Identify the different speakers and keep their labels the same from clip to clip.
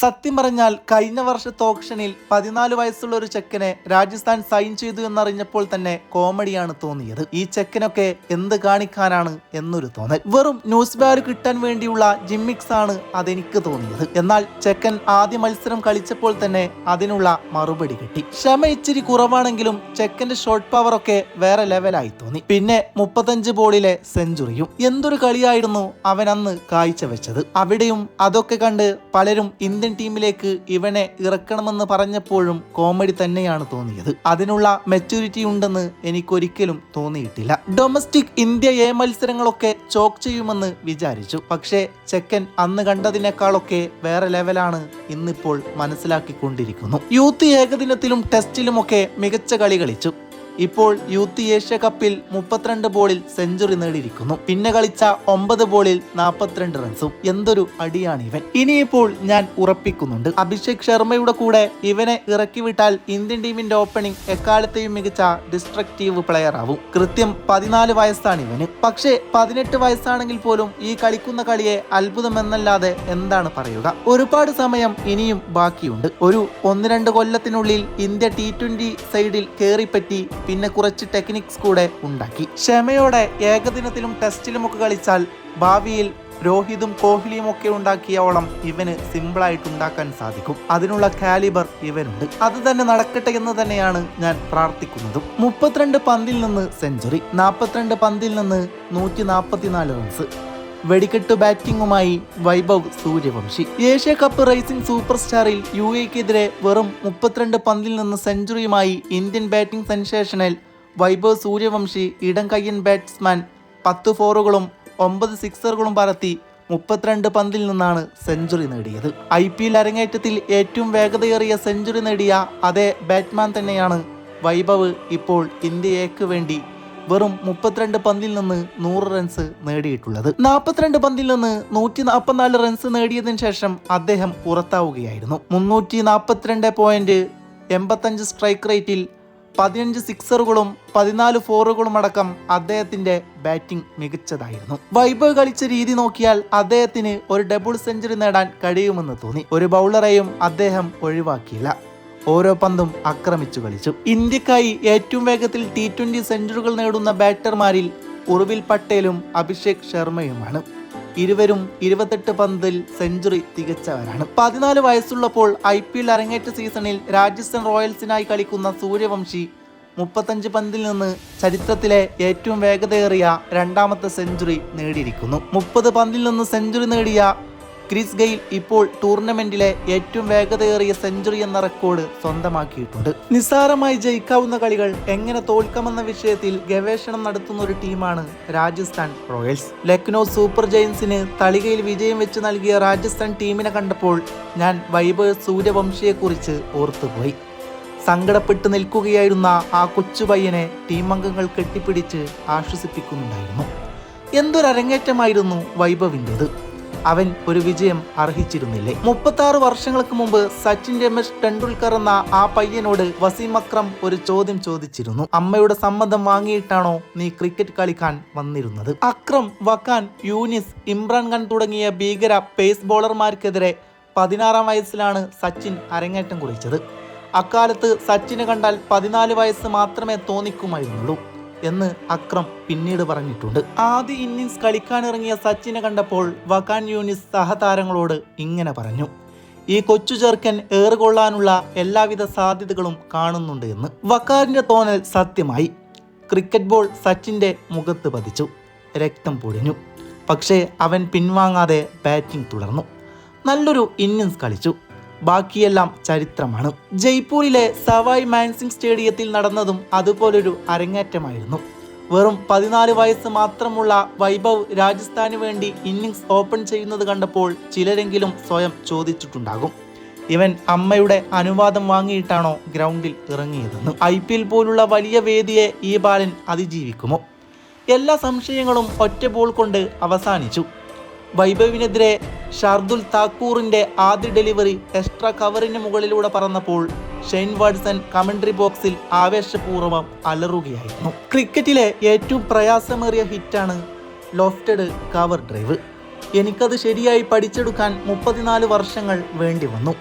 Speaker 1: സത്യം പറഞ്ഞാൽ കഴിഞ്ഞ വർഷത്തെ ഓപ്ഷനിൽ പതിനാല് വയസ്സുള്ള ഒരു ചെക്കനെ രാജസ്ഥാൻ സൈൻ ചെയ്തു എന്നറിഞ്ഞപ്പോൾ തന്നെ കോമഡിയാണ് തോന്നിയത്. ഈ ചെക്കനൊക്കെ എന്ത് കാണിക്കാനാണ് എന്നൊരു തോന്നൽ. വെറും ന്യൂസ് ബാർ കിട്ടാൻ വേണ്ടിയുള്ള ജിമ്മിക്സ് ആണ് അതെനിക്ക് തോന്നിയത്. എന്നാൽ ചെക്കൻ ആദ്യ മത്സരം കളിച്ചപ്പോൾ തന്നെ അതിനുള്ള മറുപടി കിട്ടി. ക്ഷമ ഇച്ചിരി കുറവാണെങ്കിലും ചെക്കന്റെ ഷോർട്ട് പവർ ഒക്കെ വേറെ ലെവലായി തോന്നി. പിന്നെ മുപ്പത്തഞ്ച് ബോളിലെ സെഞ്ചുറിയും. എന്തൊരു കളിയായിരുന്നു അവൻ അന്ന് കാഴ്ചവെച്ചത്. അവിടെയും അതൊക്കെ കണ്ട് പലരും ഇന്ത്യൻ ടീമിലേക്ക് ഇവനെ ഇറക്കണമെന്ന് പറഞ്ഞപ്പോഴും കോമഡി തന്നെയാണ് തോന്നിയത്. അതിനുള്ള മെച്ചൂരിറ്റി ഉണ്ടെന്ന് എനിക്കൊരിക്കലും തോന്നിയിട്ടില്ല. ഡൊമസ്റ്റിക് ഇന്ത്യ എ മത്സരങ്ങളൊക്കെ ചോക്ക് ചെയ്യുമെന്ന് വിചാരിച്ചു. പക്ഷേ ചെക്കൻ അന്ന് കണ്ടതിനേക്കാളൊക്കെ വേറെ ലെവലാണ് ഇന്നിപ്പോൾ മനസ്സിലാക്കിക്കൊണ്ടിരിക്കുന്നു. യൂത്ത് ഏകദിനത്തിലും ടെസ്റ്റിലുമൊക്കെ മികച്ച കളി കളിച്ചു. ഇപ്പോൾ യൂത്ത് ഏഷ്യ കപ്പിൽ മുപ്പത്തിരണ്ട് ബോളിൽ സെഞ്ചുറി നേടിയിരിക്കുന്നു. പിന്നെ കളിച്ച ഒമ്പത് ബോളിൽ നാൽപ്പത്തിരണ്ട് റൺസും. എന്തൊരു അടിയാണ് ഇവൻ. ഇനിയിപ്പോൾ ഞാൻ ഉറപ്പിക്കുന്നുണ്ട്. അഭിഷേക് ശർമ്മയുടെ കൂടെ ഇവനെ ഇറക്കി വിട്ടാൽ ഇന്ത്യൻ ടീമിന്റെ ഓപ്പണിംഗ് എക്കാലത്തെയും മികച്ച ഡിസ്ട്രക്റ്റീവ് പ്ലെയർ ആവും. കൃത്യം പതിനാല് വയസ്സാണ് ഇവന്. പക്ഷേ പതിനെട്ട് വയസ്സാണെങ്കിൽ പോലും ഈ കളിക്കുന്ന കളിയെ അത്ഭുതമെന്നല്ലാതെ എന്താണ് പറയുക? ഒരുപാട് സമയം ഇനിയും ബാക്കിയുണ്ട്. ഒരു ഒന്ന് രണ്ട് കൊല്ലത്തിനുള്ളിൽ ഇന്ത്യ ടി ട്വന്റി സൈഡിൽ കയറിപ്പറ്റി പിന്നെ കുറച്ച് ടെക്നിക്സ് കൂടെ ഉണ്ടാക്കി. ക്ഷമയോടെ ഏകദിനത്തിലും ടെസ്റ്റിലുമൊക്കെ കളിച്ചാൽ ഭാവിയിൽ രോഹിതും കോഹ്ലിയും ഒക്കെ ഉണ്ടാക്കിയോളം ഇവന് സിമ്പിളായിട്ട് ഉണ്ടാക്കാൻ സാധിക്കും. അതിനുള്ള കാലിബർ ഇവനുണ്ട്. അത് തന്നെ നടക്കട്ടെ എന്ന് തന്നെയാണ് ഞാൻ പ്രാർത്ഥിക്കുന്നതും. മുപ്പത്തിരണ്ട് പന്തിൽ നിന്ന് സെഞ്ചുറി നാൽപ്പത്തിരണ്ട് പന്തിൽ നിന്ന് നൂറ്റി നാൽപ്പത്തിനാല് റൺസ് വെടിക്കെട്ട് ബാറ്റിംഗുമായി Vaibhav Suryavanshi. Asia cup rising super സ്റ്റാറിൽ U എക്കെതിരെ വെറും മുപ്പത്തിരണ്ട് പന്തിൽ നിന്ന് സെഞ്ചുറിയുമായി ഇന്ത്യൻ ബാറ്റിംഗ് സെൻസേഷനിൽ വൈഭവ് സൂര്യവംശി ഇടം കയ്യൻ ബാറ്റ്സ്മാൻ പത്ത് ഫോറുകളും ഒമ്പത് സിക്സറുകളും പറത്തി മുപ്പത്തിരണ്ട് പന്തിൽ നിന്നാണ് സെഞ്ചുറി നേടിയത്. ഐ പി എൽ അരങ്ങേറ്റത്തിൽ ഏറ്റവും വേഗതയേറിയ സെഞ്ചുറി നേടിയ അതേ ബാറ്റ്മാൻ തന്നെയാണ് വൈഭവ് ഇപ്പോൾ ഇന്ത്യയേക്ക് വേണ്ടി വെറും മുപ്പത്തിരണ്ട് പന്തിൽ നിന്ന് നൂറ് റൺസ് നേടിയിട്ടുള്ളത്. നാൽപ്പത്തിരണ്ട് പന്തിൽ നിന്ന് നൂറ്റി നാൽപ്പത്തിനാല് റൺസ് നേടിയതിനു ശേഷം അദ്ദേഹം പുറത്താവുകയായിരുന്നു. മുന്നൂറ്റി നാൽപ്പത്തിരണ്ട് പോയിന്റ് എൺപത്തഞ്ച് സ്ട്രൈക്ക് റേറ്റിൽ പതിനഞ്ച് സിക്സറുകളും പതിനാല് ഫോറുകളും അടക്കം അദ്ദേഹത്തിന്റെ ബാറ്റിംഗ് മികച്ചതായിരുന്നു. വൈഭവ് കളിച്ച രീതി നോക്കിയാൽ അദ്ദേഹത്തിന് ഒരു ഡബിൾ സെഞ്ചുറി നേടാൻ കഴിയുമെന്ന് തോന്നി. ഒരു ബൗളറെയും അദ്ദേഹം ഒഴിവാക്കിയില്ല. ഓരോ പന്തും ആക്രമിച്ചു കളിച്ചു. ഇന്ത്യക്കായി ഏറ്റവും വേഗത്തിൽ ടി ട്വന്റി സെഞ്ചുറികൾ നേടുന്ന ബാറ്റർമാരിൽ ഉറുവിൽ പട്ടേലും അഭിഷേക് ശർമ്മയുമാണ്. ഇരുവരും ഇരുപത്തെട്ട് പന്തിൽ സെഞ്ചുറി തികച്ചവരാണ്. പതിനാല് വയസ്സുള്ളപ്പോൾ ഐ പി എൽ അരങ്ങേറ്റ സീസണിൽ രാജസ്ഥാൻ റോയൽസിനായി കളിക്കുന്ന സൂര്യവംശി മുപ്പത്തഞ്ച് പന്തിൽ നിന്ന് ചരിത്രത്തിലെ ഏറ്റവും വേഗതയേറിയ രണ്ടാമത്തെ സെഞ്ചുറി നേടിയിരിക്കുന്നു. മുപ്പത് പന്തിൽ നിന്ന് സെഞ്ചുറി നേടിയ ക്രിസ് ഗെയിൽ ഇപ്പോൾ ടൂർണമെന്റിലെ ഏറ്റവും വേഗതയേറിയ സെഞ്ചുറി എന്ന റെക്കോർഡ് സ്വന്തമാക്കിയിട്ടുണ്ട്. നിസ്സാരമായി ജയിക്കാവുന്ന കളികൾ എങ്ങനെ തോൽക്കാമെന്ന വിഷയത്തിൽ ഗവേഷണം നടത്തുന്ന ഒരു ടീമാണ് രാജസ്ഥാൻ റോയൽസ്. ലക്നോ സൂപ്പർ ജയൻസിന് തളികയിൽ വിജയം വെച്ച് നൽകിയ രാജസ്ഥാൻ ടീമിനെ കണ്ടപ്പോൾ ഞാൻ വൈഭവ് സൂര്യവംശിയെക്കുറിച്ച് ഓർത്തുപോയി. സങ്കടപ്പെട്ട് നിൽക്കുകയായിരുന്ന ആ കൊച്ചു പയ്യനെ ടീം അംഗങ്ങൾ കെട്ടിപ്പിടിച്ച് ആശ്വസിപ്പിക്കുന്നുണ്ടായിരുന്നു. എന്തൊരു അരങ്ങേറ്റമായിരുന്നു വൈഭവിന്റെത്? അവൻ ഒരു വിജയം അർഹിച്ചിരുന്നില്ലേ? മുപ്പത്തി വർഷങ്ങൾക്ക് മുമ്പ് സച്ചിൻ രമേശ് ടെണ്ടുൽക്കർ എന്ന ആ പയ്യനോട് വസീം അക്രം ഒരു ചോദ്യം ചോദിച്ചിരുന്നു. അമ്മയുടെ സമ്മതം വാങ്ങിയിട്ടാണോ നീ ക്രിക്കറ്റ് കളിക്കാൻ വന്നിരുന്നത്? അക്രം വക്കാൻ യൂനിസ് ഇമ്രാൻഖാൻ തുടങ്ങിയ ഭീകര പേസ് ബോളർമാർക്കെതിരെ പതിനാറാം വയസ്സിലാണ് സച്ചിൻ അരങ്ങേറ്റം കുറിച്ചത്. അക്കാലത്ത് സച്ചിനെ കണ്ടാൽ പതിനാല് വയസ്സ് മാത്രമേ തോന്നിക്കുമായിരുന്നുള്ളൂ. എന്ന് അക്രം പിന്നീട് പറഞ്ഞിട്ടുണ്ട്. ആദ്യ ഇന്നിങ്സ് കളിക്കാനിറങ്ങിയ സച്ചിനെ കണ്ടപ്പോൾ വഖാൻ യൂനിസ് സഹതാരങ്ങളോട് ഇങ്ങനെ പറഞ്ഞു. ഈ കൊച്ചു ചെറുക്കൻ ഏറുകൊള്ളാനുള്ള എല്ലാവിധ സാധ്യതകളും കാണുന്നുണ്ട് എന്ന്. വക്കാറിന്റെ തോന്നൽ സത്യമായി. ക്രിക്കറ്റ് ബോൾ സച്ചിന്റെ മുഖത്ത് പതിച്ചു. രക്തം പൊടിഞ്ഞു പക്ഷേ അവൻ പിൻവാങ്ങാതെ ബാറ്റിംഗ് തുടർന്നു. നല്ലൊരു ഇന്നിങ്സ് കളിച്ചു. ബാക്കിയെല്ലാം ചരിത്രമാണ്. ജയ്പൂരിലെ സവായ് മാൻസിംഗ് സ്റ്റേഡിയത്തിൽ നടന്നതും അതുപോലൊരു അരങ്ങേറ്റമായിരുന്നു. വെറും പതിനാല് വയസ്സ് മാത്രമുള്ള വൈഭവ് രാജസ്ഥാന് വേണ്ടി ഇന്നിങ്സ് ഓപ്പൺ ചെയ്യുന്നത് കണ്ടപ്പോൾ ചിലരെങ്കിലും സ്വയം ചോദിച്ചിട്ടുണ്ടാകും. ഇവൻ അമ്മയുടെ അനുവാദം വാങ്ങിയിട്ടാണോ ഗ്രൗണ്ടിൽ ഇറങ്ങിയതെന്ന്. ഐ പി എൽ പോലുള്ള വലിയ വേദിയെ ഈ ബാലൻ അതിജീവിക്കുമോ? എല്ലാ സംശയങ്ങളും ഒറ്റ ബോൾ കൊണ്ട് അവസാനിച്ചു. വൈഭവിനെതിരെ ഷാർദുൽ താക്കൂറിന്റെ ആദ്യ ഡെലിവറി എക്സ്ട്രാ കവറിന് മുകളിലൂടെ പറന്നപ്പോൾ ഷെയ്ൻ വാട്സൺ കമന്ററി ബോക്സിൽ ആവേശപൂർവം അലറുകയായിരുന്നു. ക്രിക്കറ്റിലെ ഏറ്റവും പ്രയാസമേറിയ ഹിറ്റാണ് ലോഫ്റ്റഡ് കവർ ഡ്രൈവ്. എനിക്കത് ശരിയായി പഠിച്ചെടുക്കാൻ മുപ്പത്തിനാല് വർഷങ്ങൾ വേണ്ടി വന്നു.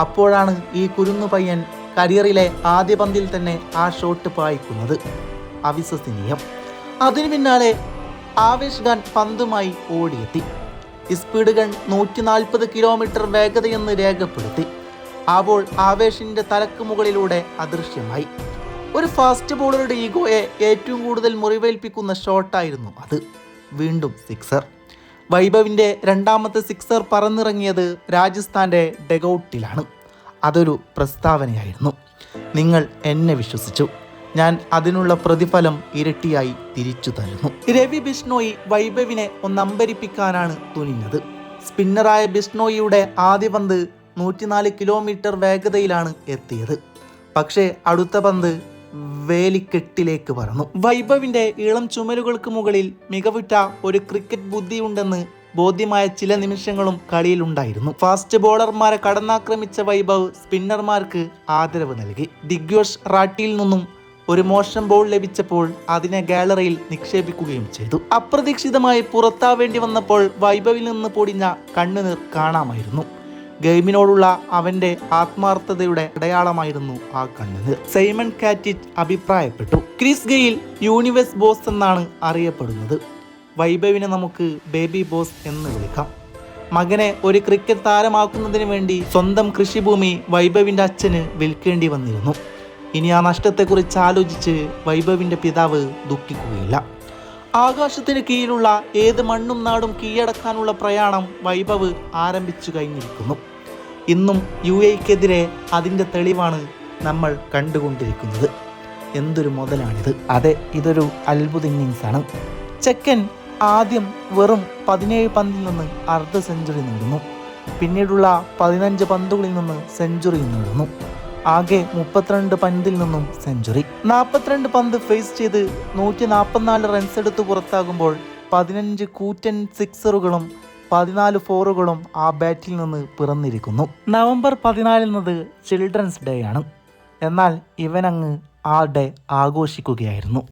Speaker 1: അപ്പോഴാണ് ഈ കുരുന്നു പയ്യൻ കരിയറിലെ ആദ്യ പന്തിൽ തന്നെ ആ ഷോട്ട് പായിക്കുന്നത്. അവിശ്വസനീയം. അതിനു പിന്നാലെ ആവേശ് ഖാൻ പന്തുമായി ഓടിയെത്തി. സ്പീഡ് ഗൺ നൂറ്റി നാൽപ്പത് കിലോമീറ്റർ വേഗതയെന്ന് രേഖപ്പെടുത്തി. ആ ബോൾ തലക്ക് മുകളിലൂടെ അദൃശ്യമായി. ഒരു ഫാസ്റ്റ് ബോളറുടെ ഈഗോയെ ഏറ്റവും കൂടുതൽ മുറിവേൽപ്പിക്കുന്ന ഷോട്ടായിരുന്നു അത്. വീണ്ടും സിക്സർ. വൈഭവിന്റെ രണ്ടാമത്തെ സിക്സർ പറന്നിറങ്ങിയത് രാജസ്ഥാന്റെ ഡെഗൌട്ടിലാണ്. അതൊരു പ്രസ്താവനയായിരുന്നു. നിങ്ങൾ എന്നെ വിശ്വസിച്ചു. ഞാൻ അതിനുള്ള പ്രതിഫലം ഇരട്ടിയായി തിരിച്ചു തരുന്നു. രവി ബിഷ്ണോയി വൈഭവിനെ ഒന്നമ്പരിപ്പിക്കാനാണ് തുനിഞ്ഞത്. സ്പിന്നറായ ബിഷ്ണോയിയുടെ ആദ്യ പന്ത് നൂറ്റിനാല് കിലോമീറ്റർ വേഗതയിലാണ് എത്തിയത്. പക്ഷേ അടുത്ത പന്ത് വേലിക്കെട്ടിലേക്ക് പറന്നു. വൈഭവിന്റെ ഇളം ചുമലുകൾക്ക് മുകളിൽ മികവുറ്റ ഒരു ക്രിക്കറ്റ് ബുദ്ധിയുണ്ടെന്ന് ബോധ്യമായ ചില നിമിഷങ്ങളും കളിയിലുണ്ടായിരുന്നു ഫാസ്റ്റ് ബോളർമാരെ കടന്നാക്രമിച്ച വൈഭവ് സ്പിന്നർമാർക്ക് ആദരവ് നൽകി. ദിഗ്യോഷ് റാട്ടിയിൽ നിന്നും ഒരു മോശം ബോൾ ലഭിച്ചപ്പോൾ അതിനെ ഗാലറിയിൽ നിക്ഷേപിക്കുകയും ചെയ്തു. അപ്രതീക്ഷിതമായി പുറത്താവേണ്ടി വന്നപ്പോൾ വൈഭവിൽ നിന്ന് പൊടിഞ്ഞ കണ്ണുനീർ കാണാമായിരുന്നു. ഗെയിമിനോടുള്ള അവന്റെ ആത്മാർത്ഥതയുടെ അടയാളമായിരുന്നു ആ കണ്ണുനീർ. സൈമൺ കാറ്റിറ്റ് അഭിപ്രായപ്പെട്ടു. ക്രിസ് ഗെയിൽ യൂണിവേഴ്സ് ബോസ് എന്നാണ് അറിയപ്പെടുന്നത്. വൈഭവിനെ നമുക്ക് ബേബി ബോസ് എന്ന് വിളിക്കാം. മകനെ ഒരു ക്രിക്കറ്റ് താരമാക്കുന്നതിന് വേണ്ടി സ്വന്തം കൃഷിഭൂമി വൈഭവിന്റെ അച്ഛന് വിൽക്കേണ്ടി വന്നിരുന്നു. ഇനി ആ നഷ്ടത്തെക്കുറിച്ച് ആലോചിച്ച് വൈഭവിന്റെ പിതാവ് ദുഃഖിക്കുകയില്ല. ആകാശത്തിന് കീഴിലുള്ള ഏത് മണ്ണും നാടും കീഴടക്കാനുള്ള പ്രയാണം വൈഭവ് ആരംഭിച്ചു കഴിഞ്ഞിരിക്കുന്നു. ഇന്നും യു എക്കെതിരെ അതിന്റെ തെളിവാണ് നമ്മൾ കണ്ടുകൊണ്ടിരിക്കുന്നത്. എന്തൊരു മുതലാണിത്. അതെ ഇതൊരു അത്ഭുത ഇന്നിങ്സാണ്. ചെക്കൻ ആദ്യം വെറും പതിനേഴ് പന്തിൽ നിന്ന് അർദ്ധ സെഞ്ചുറി നേടുന്നു. പിന്നീടുള്ള പതിനഞ്ച് പന്തുകളിൽ നിന്ന് സെഞ്ചുറി നേടുന്നു. ആകെ മുപ്പത്തിരണ്ട് പന്തിൽ നിന്നും സെഞ്ചുറി. നാൽപ്പത്തിരണ്ട് പന്ത് ഫേസ് ചെയ്ത് നൂറ്റി നാൽപ്പത്തിനാല് റൺസ് എടുത്ത് പുറത്താകുമ്പോൾ പതിനഞ്ച് കൂറ്റൻ സിക്സറുകളും പതിനാല് ഫോറുകളും ആ ബാറ്റിൽ നിന്ന് പിറന്നിരിക്കുന്നു. നവംബർ പതിനാലിനത് ചിൽഡ്രൻസ് ഡേ ആണ്. എന്നാൽ ഇവനങ്ങ് ആ ഡേ ആഘോഷിക്കുകയായിരുന്നു.